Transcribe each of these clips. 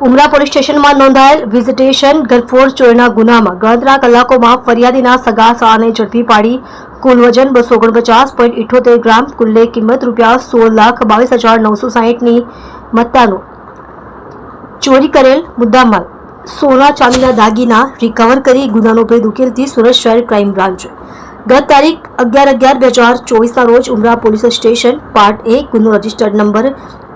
ઉમરા police સ્ટેશનમાં નોંધાયેલ visitation ગરફોડ ચોરીના ગુનામાં ગણતરા કલાકોમાં ફરિયાદીના સગા સાળાને ઝડપી પાડી કુલ વજન બસો ઓગણપચાસ પોઈન્ટ ઇઠોતેર ગ્રામ કુલ્લે કિંમત રૂપિયા સોળ લાખ બાવીસ હજાર નવસો સાહીઠની મત્તાનો ચોરી કરેલ મુદ્દામાલ. સોના ચાંદીના દાગીના રિકવર કરી ગુનાનો ભેદ ઉકેલતી સુરત શહેર ક્રાઇમ બ્રાન્ચ ગત તારીખ અગિયાર અગિયાર બે હજાર ચોવીસના રોજ ઉમરા પોલીસ સ્ટેશન પાર્ટ એક ગુનો રજિસ્ટર્ડ નંબર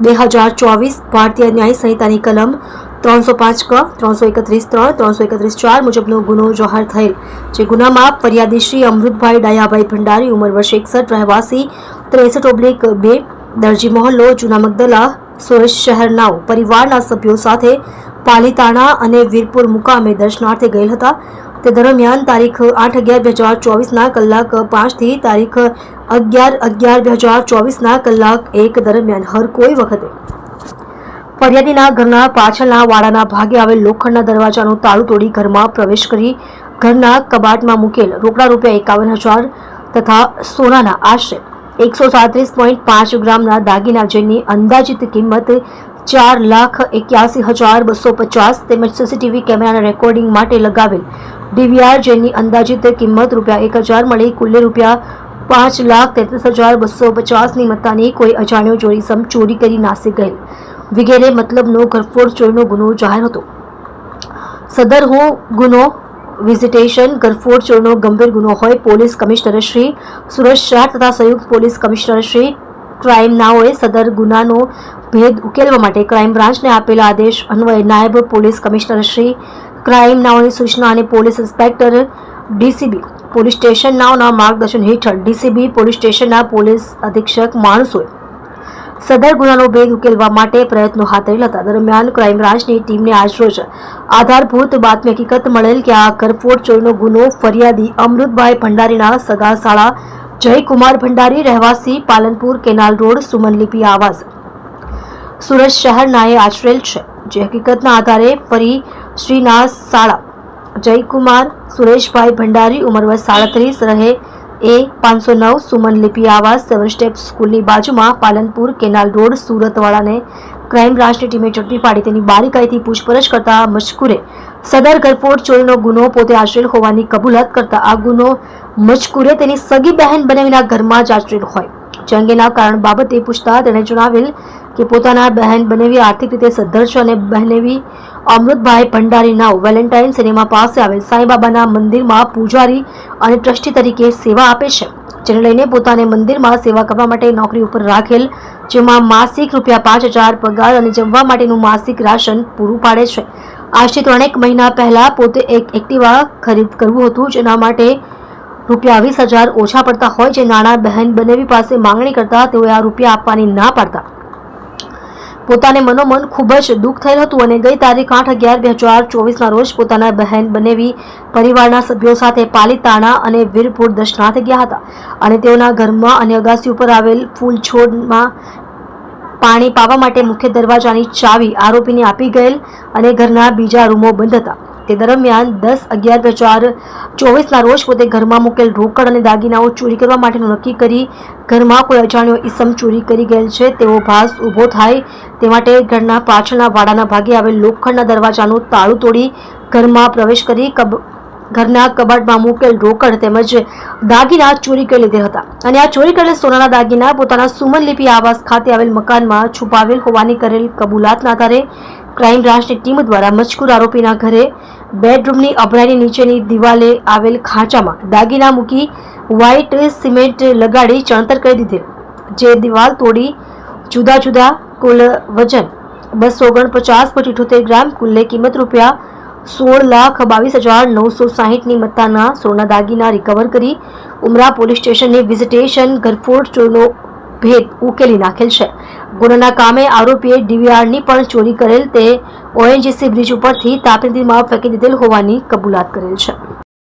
બે હજાર ચોવીસ ભારતીય ન્યાય સંહિતાની કલમ ત્રણસો પાંચ ક, ત્રણસો એકત્રીસ ત્રણ, ત્રણસો એકત્રીસ ચાર મુજબનો ગુનો જાહેર થયેલ, જે ગુનામાં ફરિયાદી શ્રી અમૃતભાઈ ડાયાભાઈ ભંડારી ઉંમર વર્ષ એકસઠ, રહેવાસી ત્રેસઠ ઓબ્લિક બે, દરજી મોહલ્લો, જૂના મગદલા સુરેશ શહેરના પરિવારના સભ્યો સાથે પાલીતાણા અને વીરપુર મુકામે દર્શનાર્થે ગયેલ હતા. તે દરમિયાન તારીખ આઠ અગિયાર બે હજાર ચોવીસના કલાક પાંચથી તારીખ અગિયાર અગિયાર બે હજાર ચોવીસના કલાક એક દરમિયાન હર કોઈ વખતે ફરિયાદીના ઘરના પાછળના વાડાના ભાગે આવેલ લોખંડના દરવાજાનું તાળું તોડી ઘરમાં પ્રવેશ કરી ઘરના કબાટમાં મૂકેલ રોકડા રૂપિયા એકાવન હજાર તથા સોનાના આશરે એકસો સાડત્રીસ પોઈન્ટ પાંચ ગ્રામના દાગીના જેની અંદાજિત કિંમત ચાર લાખ એક્યાસી હજાર બસો પચાસ તેમજ સીસીટીવી કેમેરાના રેકોર્ડિંગ માટે લગાવેલ. ડીવીઆર જેની અંદાજિત કિંમત રૂપિયા એક હજાર મળી કુલ્લે રૂપિયા પાંચ લાખ તેત્રીસ હજાર બસો પચાસની મત્તાની કોઈ અજાણ્યો ચોરીસમ ચોરી કરી નાસી ગયેલ વગેરે મતલબનો ઘરફોડ ચોરીનો ગુનો જાહેર હતો. સદર હું ગુનો વિઝિટેશન ગરફોડ ચોરનો ગંભીર ગુનો હોય, પોલીસ કમિશનર શ્રી સુરત શાહ તથા સંયુક્ત પોલીસ કમિશનર શ્રી ક્રાઇમ નાઓએ સદર ગુનાનો ભેદ ઉકેલવા માટે ક્રાઇમ બ્રાન્ચને આપેલા આદેશ અન્વયે નાયબ પોલીસ કમિશનર શ્રી ક્રાઇમ નાઓની સૂચના અને police inspector DCB police station નાઓના માર્ગદર્શન હેઠળ ડીસીબી પોલીસ સ્ટેશનના પોલીસ અધિક્ષક માણસોએ સદર ગુનાનો ભેદ ઉકેલવા માટે પ્રયત્નો હાથ ધરેલ હતા. દરમિયાન ક્રાઇમ બ્રાન્ચની ટીમને આજરોજ આધારભૂત બાતમી હકીકત મળેલ કે આ કરફોડ ચોરીનો ગુનો ફરિયાદી અમૃતભાઈ ભંડારીના સગા શાળા જયકુમાર ભંડારી, રહેવાસી પાલનપુર કેનાલ રોડ સુમનલિપી આવાસ. સુરત શહેરનાએ આચરેલ છે, જે હકીકતના આધારે ફરી શ્રીના સાળા જયકુમાર, સુરેશભાઈ ભંડારી ઉંમર વર્ષ સાડત્રીસ, રહે એ પાંચસો નવ સુમન લિપિ આવાસ સેવન સ્ટેપ સ્કૂલની બાજુમાં પાલનપુર કેનાલ રોડ સુરતવાળાને ક્રાઇમ બ્રાન્ચની ટીમે ઝડપી પાડી તેની બારીકાઈથી પૂછપરછ કરતા મજકુરે. સદર ગરફોડ ચોરીનો ગુનો પોતે આચરેલ હોવાની કબૂલાત કરતા આ ગુનો મજકુરે તેની સગી બહેન બનાવીના ઘરમાં જ આચરેલ હોય. જે અંગેના કારણ બાબતે પૂછતા તેણે જણાવેલ કે પોતાના બહેન બનેવી આર્થિક રીતે સદ્ધર છે અને બહેનેવી અમૃતભાઈ ભંડારી નાવ વેલેન્ટાઇન સિનેમા પાસે આવેલ સાંઈબાબાના મંદિરમાં પૂજારી અને ટ્રસ્ટી તરીકે સેવા આપે છે, જેને લઈને પોતાને મંદિરમાં સેવા કરવા માટે નોકરી ઉપર રાખેલ, જેમાં માસિક રૂપિયા પાંચ હજાર પગાર અને જમવા માટેનું માસિક રાશન પૂરું પાડે છે. આજથી ત્રણેક મહિના પહેલા પોતે એક એક્ટિવા ખરીદ કરવું હતું, જેના માટે રૂપિયા વીસ હજાર ઓછા પડતા હોય જે નાણાં બહેન બનેવી પાસે માંગણી કરતા તેઓએ આ રૂપિયા આપવાની ના પાડતા. પોતાને મનોમન ખૂબ જ દુઃખ થયેલ હતું અને ગઈ તારીખ આઠ અગિયાર બે હજાર ચોવીસના રોજ પોતાના બહેન બનેવી પરિવારના સભ્યો સાથે પાલીતાણા અને વીરપુર દર્શનાર્થે ગયા હતા. અને તેઓના ઘરમાં અને અગાસી ઉપર આવેલ ફૂલ છોડમાં પાણી પાવા માટે મુખ્ય દરવાજાની ચાવી આરોપીને આપી ગયેલ અને ઘરના બીજા રૂમો બંધ હતા. તે દરમિયાન દસ અગિયાર બે હજાર ચોવીસના રોજ પોતે ઘરમાં મૂકેલ રોકડ અને દાગીનાઓ ચોરી કરવા માટેનું નક્કી કરી ઘરમાં કોઈ અજાણ્યો ઈસમ ચોરી કરી ગયેલ છે. તેવો ભાસ ઊભો થાય તે માટે ઘરના પાછળના વાડાના ભાગે આવેલ લોખંડના દરવાજાનું તાળું તોડી ઘરમાં પ્રવેશ કરી કબ ઘરના કબાટમાં મૂકેલ રોકડ તેમજ દાગીના ચોરી કરી લીધા હતા. અને આ ચોરી કરેલ સોનાના દાગીના પોતાના સુમન લિપિ આવાસ ખાતે આવેલ મકાનમાં છુપાવેલ હોવાની કરેલ કબૂલાતના આધારે ક્રાઇમ બ્રાન્ચની ટીમ દ્વારા મજકૂર આરોપીના ઘરે બેડરૂમની અભરાઈની નીચેની દિવાલે આવેલ ખાંચામાં દાગીના મૂકી વ્હાઇટ સિમેન્ટ લગાડી ચણતર કરી દીધેલ, જે દિવાલ તોડી જુદા જુદા કુલ વજન બસો ઓગણપચાસ પોઈન્ટ ઇઠોતેર ગ્રામ કુલ્લે કિંમત રૂપિયા સોળ લાખ બાવીસ હજાર નવસો સાહીઠની મત્તાના સોના દાગીના રિકવર કરી ઉમરા પોલીસ સ્ટેશનની વિઝિટેશન ગરફોડ ચોરનો ભેદ ઉકેલી નાખેલ છે. ગુનાના કામે આરોપીએ ડીવીઆરની પણ ચોરી કરેલ તે ઓએનજીસી બ્રિજ ઉપરથી તાપી નદીમાં ફેંકી દીધેલ હોવાની કબૂલાત કરેલ છે.